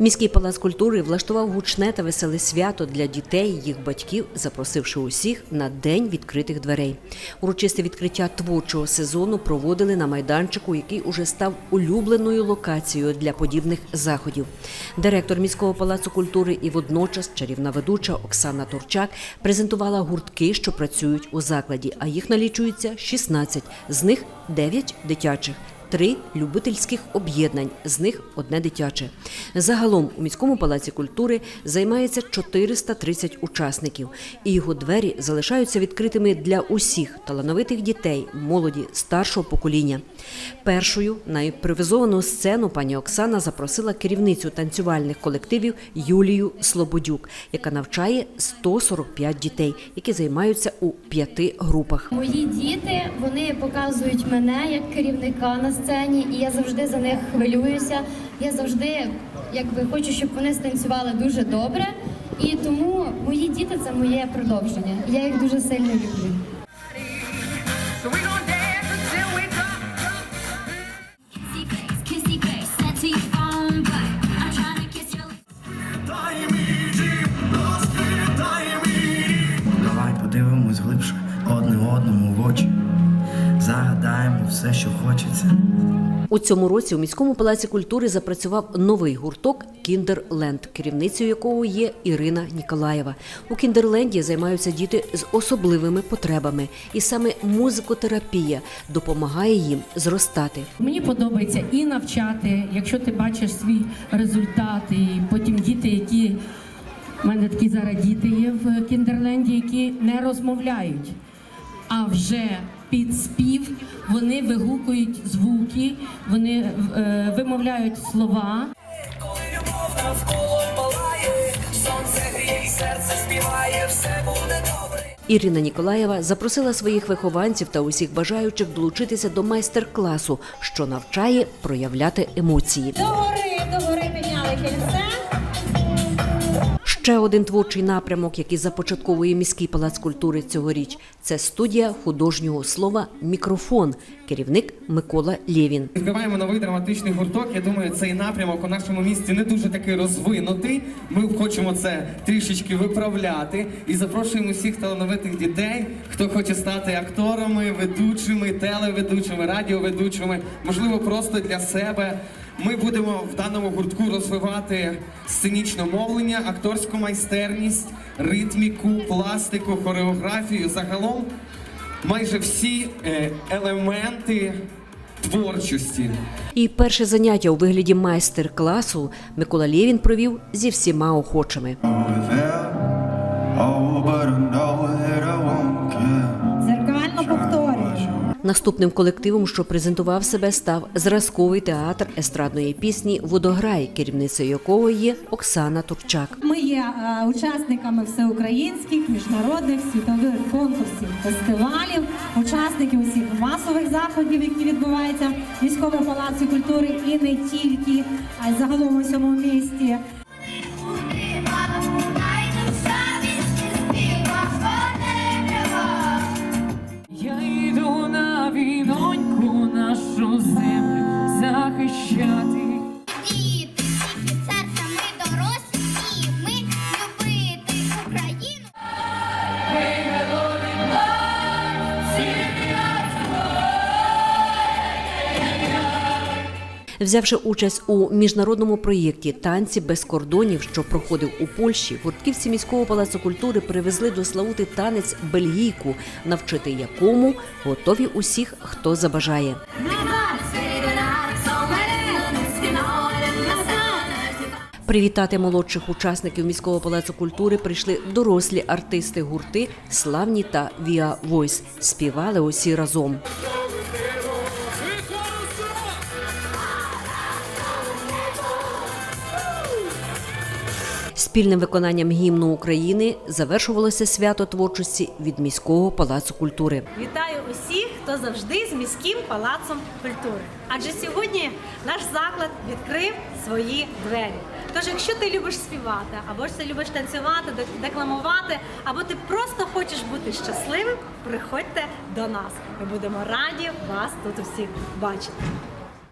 Міський палац культури влаштував гучне та веселе свято для дітей, їх батьків, запросивши усіх на день відкритих дверей. Урочисте відкриття творчого сезону проводили на майданчику, який уже став улюбленою локацією для подібних заходів. Директор міського палацу культури і водночас чарівна ведуча Оксана Турчак презентувала гуртки, що працюють у закладі, а їх налічується 16, з них 9 дитячих. Три любительських об'єднань, з них одне дитяче. Загалом у міському палаці культури займається 430 учасників, і його двері залишаються відкритими для усіх талановитих дітей, молоді старшого покоління. Першою на імпровізовану сцену пані Оксана запросила керівницю танцювальних колективів Юлію Слободюк, яка навчає 145 дітей, які займаються у п'яти групах. Мої діти вони показують мене як керівника на сцені, і я завжди за них хвилююся. Я завжди якби хочу, щоб вони станцювали дуже добре. І тому мої діти це моє продовження. Я їх дуже сильно люблю. Давай подивимось глибше одне одному в очі. Загадаємо все, що хочеться. У цьому році у міському палаці культури запрацював новий гурток Кіндерленд, керівницею якого є Ірина Ніколаєва. У Кіндерленді займаються діти з особливими потребами, і саме музикотерапія допомагає їм зростати. Мені подобається і навчати, якщо ти бачиш свій результат, і потім діти, які в мене такі зараз діти є в Кіндерленді, які не розмовляють, а вже під спів вони вигукують звуки, вони е, вимовляють слова. Коли любов навколо палає, сонце гріє, і серце співає, все буде добре. Ірина Ніколаєва запросила своїх вихованців та усіх бажаючих долучитися до майстер-класу, що навчає проявляти емоції. Догори, догори підняли кільце. Ще один творчий напрямок, який започатковує міський палац культури цьогоріч, це студія художнього слова Мікрофон, керівник Микола Лєвін. Відкриваємо новий драматичний гурток. Я думаю, цей напрямок у нашому місті не дуже такий розвинутий. Ми хочемо це трішечки виправляти і запрошуємо всіх талановитих дітей, хто хоче стати акторами, ведучими, телеведучими, радіоведучими, можливо, просто для себе. Ми будемо в даному гуртку розвивати сценічне мовлення, акторську майстерність, ритміку, пластику, хореографію. Загалом майже всі е, елементи творчості. І перше заняття у вигляді майстер-класу Микола Лєвін провів зі всіма охочими. Наступним колективом, що презентував себе, став зразковий театр естрадної пісні Водограй, керівницею якого є Оксана Турчак. Ми є е, учасниками всеукраїнських, міжнародних, світових конкурсів, фестивалів, учасники усіх масових заходів, які відбуваються в міському палаці культури і не тільки, а й загалом у всьому місті. Взявши участь у міжнародному проєкті Танці без кордонів, що проходив у Польщі, гуртківці міського палацу культури привезли до Славути танець бельгійку, навчити якому готові усіх, хто забажає. Привітати молодших учасників міського палацу культури прийшли дорослі артисти гурти Славні та Віа Войс. Співали усі разом. Спільним виконанням гімну України завершувалося свято творчості від міського палацу культури. Вітаю усіх, хто завжди з міським палацом культури. Адже сьогодні наш заклад відкрив свої двері. Тож, якщо ти любиш співати, або ж ти любиш танцювати, декламувати, або ти просто хочеш бути щасливим, приходьте до нас. Ми будемо раді вас тут усіх бачити.